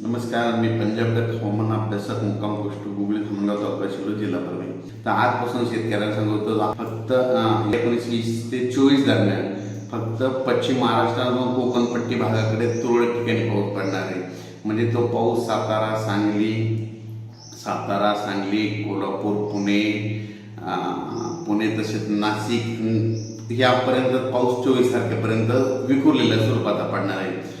नमस्कार मी पंजाबगत हवामान अभ्यासक मुक्काम गोष्ट गुगली खमगाव तालुका शिरोळ जिल्हा परभणी. तर आजपासून शेतकऱ्यांना सांगतो फक्त एकोणीस वीस ते चोवीस दरम्यान फक्त पश्चिम महाराष्ट्रातून कोकणपट्टी भागाकडे तुरळक ठिकाणी पाऊस पडणार आहे. म्हणजे तो पाऊस सातारा सांगली सातारा सांगली कोल्हापूर पुणे पुणे तसेच नाशिक यापर्यंत पाऊस चोवीस तारखेपर्यंत विखुरलेल्या स्वरूपाचा पडणार आहे.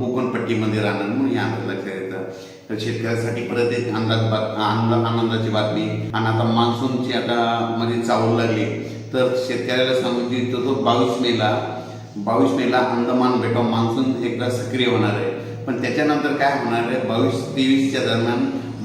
कोकणपट्टीमध्ये राहणार म्हणून या अंदाज लक्षात येतं तर शेतकऱ्यासाठी परत एक अंदाज बात आनंद आनंदाची बातमी. आणि आता मान्सूनची आता मध्ये चावू लागली. तर शेतकऱ्याला सांगू इच्छितो तो बावीस मेला. बावीस मेला अंदमान बेटाव मान्सून एकदा सक्रिय होणार आहे. पण त्याच्यानंतर काय होणार आहे? बावीस तेवीसच्या दरम्यान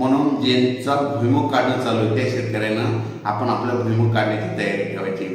म्हणून ज्यांचा भुईमुग काढणं चालू आहे त्या शेतकऱ्यांना आपण आपलं भुईमुग काढण्याची तयारी ठेवायची.